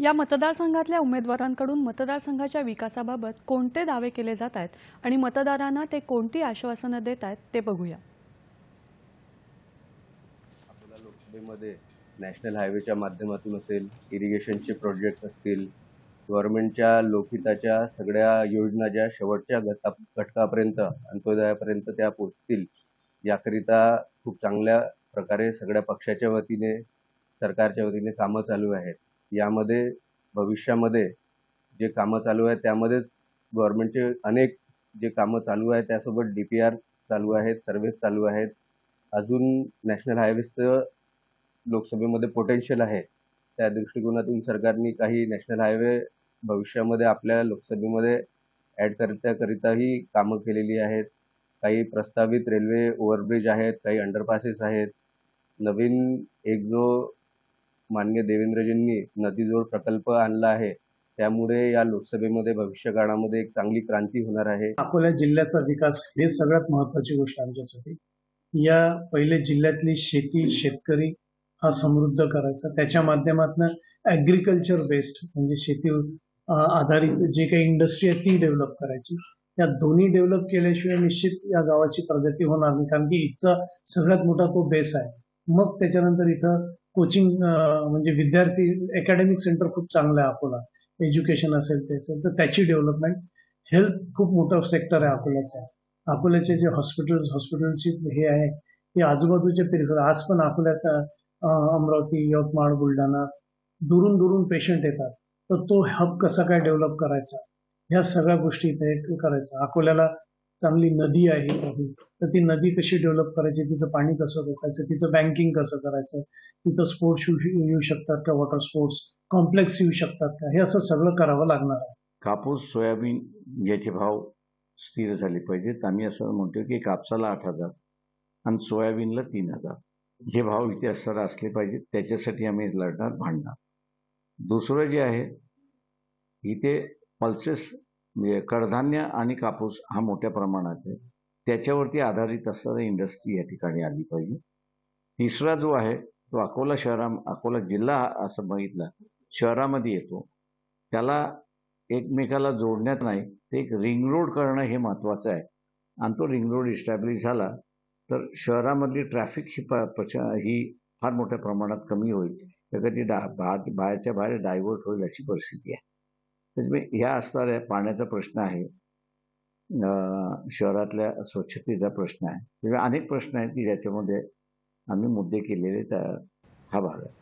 या मतदारसंघातल्या उमेदवारांकडून मतदारसंघाच्या विकासाबाबत कोणते दावे केले जात आहेत आणि मतदारांना ते कोणती आश्वासनं देत आहेत ते बघूया. अकोला लोकसभेमध्ये नॅशनल हायवेच्या माध्यमातून असेल इरिगेशनचे प्रोजेक्ट असतील गव्हर्नमेंटच्या लोकहिताच्या सगळ्या योजना ज्या शेवटच्या घटा घटकापर्यंत अंत्योदयापर्यंत त्या पोचतील याकरिता खूप चांगल्या प्रकारे सगळ्या पक्षाच्या वतीने सरकारच्या वतीने कामं चालू आहेत. यामध्ये भविष्यामध्ये जे कामं चालू आहेत त्यामध्येच गव्हर्नमेंटचे अनेक जे कामं चालू आहेत त्यासोबत डी पी आर चालू आहेत सर्व्हिस चालू आहेत. अजून नॅशनल हायवेचं लोकसभेमध्ये पोटेन्शियल आहे. त्या दृष्टिकोनातून सरकारने काही नॅशनल हायवे भविष्यामध्ये आपल्या लोकसभेमध्ये ॲड करण्याकरिताही कामं केलेली आहेत. काही प्रस्तावित रेल्वे ओव्हरब्रिज आहेत काही अंडरपासेस आहेत. नवीन एक जो मान्य देवेंद्रजींनी नदीजोड प्रकल्प आणला आहे. त्यामुळे या लोकसभेमध्ये भविष्यकाळामध्ये एक चांगली क्रांती होणार आहे. अकोला जिल्ह्याचा विकास हे सगळ्यात महत्वाची गोष्ट आमच्यासाठी. या पहिले जिल्ह्यातली शेती शेतकरी हा समृद्ध करायचा. त्याच्या माध्यमातून ऍग्रिकल्चर बेस्ड म्हणजे शेती आधारित जे काही इंडस्ट्री आहे ती डेव्हलप करायची. या दोन्ही डेव्हलप केल्याशिवाय निश्चित या गावाची प्रगती होणार नाही. कारण की इथचा सगळ्यात मोठा तो बेस आहे. मग त्याच्यानंतर इथं कोचिंग म्हणजे विद्यार्थी अकॅडमिक सेंटर खूप चांगलं आहे अकोला. एज्युकेशन असेल ते असेल तर त्याची डेव्हलपमेंट हेल्थ खूप मोठं सेक्टर आहे अकोल्याचा. अकोल्याचे जे हॉस्पिटल्स हॉस्पिटलची हे आहे ते आजूबाजूचे पेरिफर आज पण अकोल्यात अमरावती यवतमाळ बुलढाणा दुरून दुरून पेशंट येतात. तर तो हब कसा काय डेव्हलप करायचा? ह्या सगळ्या गोष्टी इथे करायचं. अकोल्याला चांगली नदी आहे तर ती नदी कशी डेव्हलप करायची? तिचं पाणी कसं रोखायचं? तिचं बँकिंग कसं करायचं? तिथं स्पोर्ट्स येऊ शकतात का? वॉटर स्पोर्ट्स कॉम्प्लेक्स येऊ शकतात का? हे असं सगळं करावं लागणार आहे. कापूस सोयाबीन याचे भाव स्थिर झाले पाहिजेत. आम्ही असं म्हणतो की कापसाला आठ हजार आणि सोयाबीनला तीन हजार. हे भाव इथे असणार असले पाहिजेत. त्याच्यासाठी आम्ही लढणार भांडणार. दुसरं जे आहे इथे पल्सेस म्हणजे कडधान्य आणि कापूस हा मोठ्या प्रमाणात आहे. त्याच्यावरती आधारित असणारी इंडस्ट्री या ठिकाणी आली पाहिजे. तिसरा जो आहे तो अकोला शहरा अकोला जिल्हा असं बघितला शहरामध्ये येतो. त्याला एकमेकाला जोडण्यात नाही ते एक रिंग रोड करणं हे महत्त्वाचं आहे. आणि तो रिंग रोड इस्टॅब्लिश झाला तर शहरामधली ट्रॅफिक ही ही फार मोठ्या प्रमाणात कमी होईल. तर कधी डा बाहेरच्या बाहेर डायव्हर्ट होईल अशी परिस्थिती आहे. म्हणजे त्याच्यामुळे ह्या असणाऱ्या पाण्याचा प्रश्न आहे. शहरातल्या स्वच्छतेचा प्रश्न आहे. किंवा अनेक प्रश्न आहेत की ज्याच्यामध्ये आम्ही मुद्दे केलेले त्या हा भाग आहे.